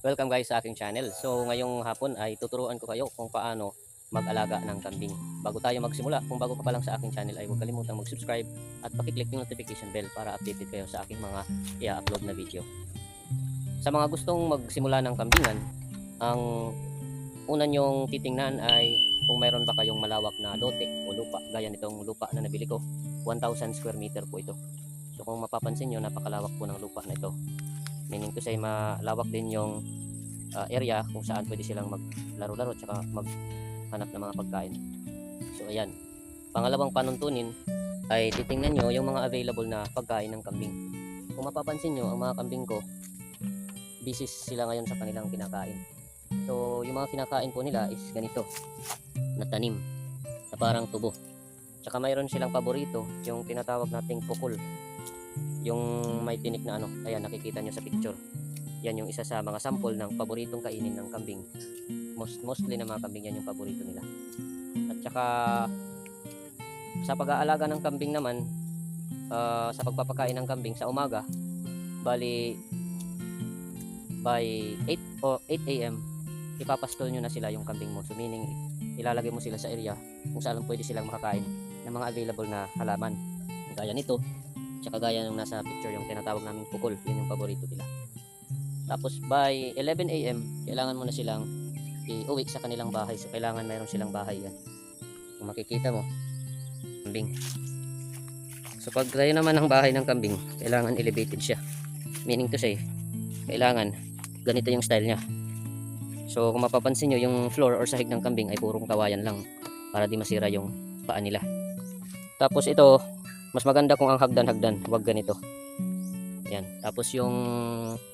Welcome guys sa aking channel. So ngayong hapon ay tuturuan ko kayo kung paano mag-alaga ng kambing. Bago tayo magsimula, kung bago ka pa lang sa aking channel ay huwag kalimutang mag-subscribe at pakiclick yung notification bell para updated kayo sa aking mga i-upload na video. Sa mga gustong magsimula ng kambingan, ang una nyong titingnan ay kung mayroon ba kayong malawak na lote o lupa. Gaya nitong lupa na nabili ko, 1,000 square meter po ito. So kung mapapansin nyo, napakalawak po ng lupa na ito. Meaning to say, malawak din yung uh, area kung saan pwede silang maglaro-laro tsaka maghanap ng mga pagkain. So ayan. Pangalawang panuntunin ay titingnan nyo yung mga available na pagkain ng kambing. Kung mapapansin nyo, ang mga kambing ko, busy sila ngayon sa kanilang kinakain. So yung mga kinakain po nila is ganito, na tanim, na parang tubo. Tsaka mayroon silang paborito, yung tinatawag nating pukol. Yung may tinik na ano, ayan nakikita nyo sa picture. Yan yung isa sa mga sample ng paboritong kainin ng kambing. Most, mostly ng mga kambing yan yung paborito nila. At saka sa pag-aalaga ng kambing naman, ah, sa pagpapakain ng kambing sa umaga, bali by 8 o 8 a.m. ipapastol nyo na sila yung kambing mo. So meaning ilalagay mo sila sa area kung saan pwede silang makakain ng mga available na halaman. Gaya nito, tsaka gaya nung nasa picture yung tinatawag naming pukol, yun yung paborito nila. Tapos by 11 a.m. kailangan mo na silang iuwi sa kanilang bahay. So kailangan mayroon silang bahay yan. Kung makikita mo, kambing. So pag tayo naman ng bahay ng kambing, kailangan elevated siya. Meaning to say, kailangan ganito yung style niya. So kung mapapansin nyo, yung floor or sahig ng kambing ay purong kawayan lang para di masira yung paa nila. Tapos ito, mas maganda kung ang hagdan-hagdan, huwag ganito. Yan. Tapos yung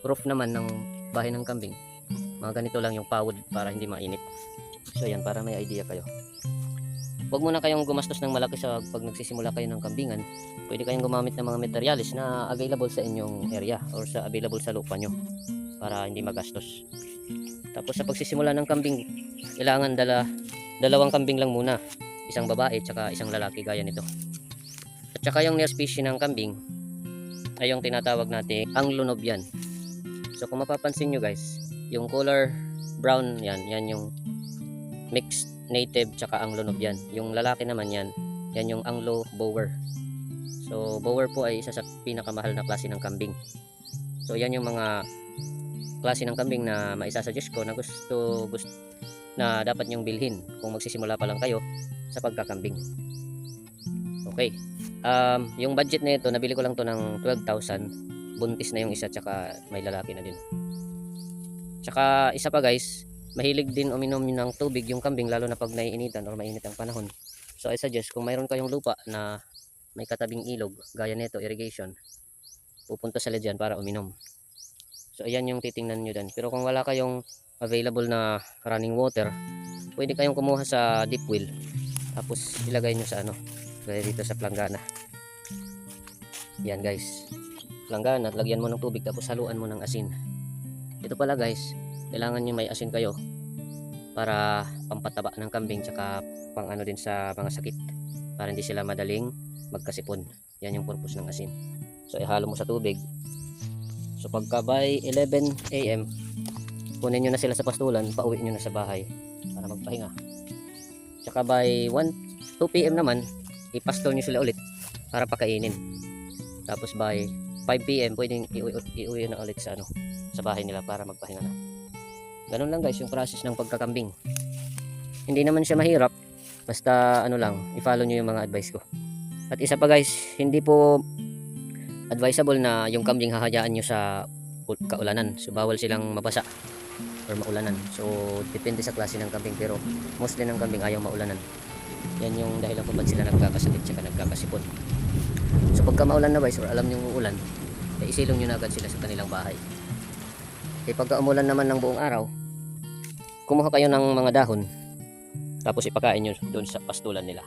roof naman ng bahay ng kambing, mga ganito lang yung pawod para hindi mainit. So yan, para may idea kayo. Huwag muna kayong gumastos ng malaki sa pag nagsisimula kayo ng kambingan. Pwede kayong gumamit ng mga materials na available sa inyong area or sa available sa lupa nyo para hindi magastos. Tapos sa pagsisimula ng kambing, kailangan dala dalawang kambing lang muna. Isang babae tsaka isang lalaki gaya nito. At saka yung near species ng kambing ay yung tinatawag natin ang lunobyan. So kung mapapansin nyo guys, yung color brown yan, yan yung mixed native tsaka ang lunobyan. Yung lalaki naman yan, yan yung Anglo Bower. So Bower po ay isa sa pinakamahal na klase ng kambing. So yan yung mga klase ng kambing na maisasuggest ko na gusto, gusto na dapat nyong bilhin kung magsisimula pa lang kayo sa pagkakambing. Okay. Um, yung budget na ito, nabili ko lang to ng 12,000. Buntis na yung isa tsaka may lalaki na din. Tsaka isa pa guys, mahilig din uminom ng tubig yung kambing lalo na pag naiinitan or mainit ang panahon. So I suggest kung mayroon kayong lupa na may katabing ilog, gaya nito irrigation, pupunta sila dyan para uminom. So ayan yung titingnan nyo dyan. Pero kung wala kayong available na running water, pwede kayong kumuha sa deep well. Tapos ilagay nyo sa ano, gaya dito sa planggana. Yan guys. Planggana, lagyan mo ng tubig tapos haluan mo ng asin. Ito pala guys, kailangan nyo may asin kayo para pampataba ng kambing tsaka pang ano din sa mga sakit para hindi sila madaling magkasipon. Yan yung purpose ng asin. So ihalo mo sa tubig. So pagka by 11 AM, kunin nyo na sila sa pastulan, pauwi nyo na sa bahay para magpahinga. Tsaka by 1, 2 PM naman, ipastol nyo sila ulit para pakainin. Tapos by 5 PM, pwedeng iuwi, na ulit sa ano, sa bahay nila para magpahinga na. Ganun lang guys yung process ng pagkakambing. Hindi naman siya mahirap, basta ano lang, i-follow nyo yung mga advice ko. At isa pa guys, hindi po advisable na yung kambing hahayaan nyo sa ul- kaulanan. So bawal silang mabasa or maulanan. So depende sa klase ng kambing pero mostly ng kambing ayaw maulanan. Yan yung dahilan kung ba't sila nagkakasakit tsaka nagkakasipon. So pagka maulan na guys or alam nyo uulan, eh, isilong nyo na agad sila sa kanilang bahay. Eh pagka umulan naman ng buong araw, kumuha kayo ng mga dahon tapos ipakain nyo doon sa pastulan nila.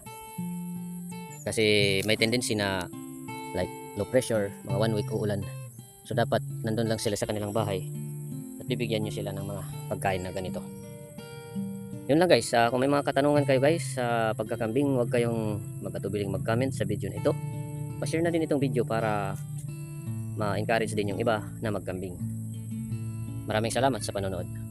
Kasi may tendency na like low pressure, mga one week uulan. So dapat nandun lang sila sa kanilang bahay at bibigyan nyo sila ng mga pagkain na ganito. Yun lang guys, Ah, kung may mga katanungan kayo guys sa pagkakambing, huwag kayong magkatubiling mag-comment sa video na ito. Pa-share na din itong video para ma-encourage din yung iba na magkambing. Maraming salamat sa panonood.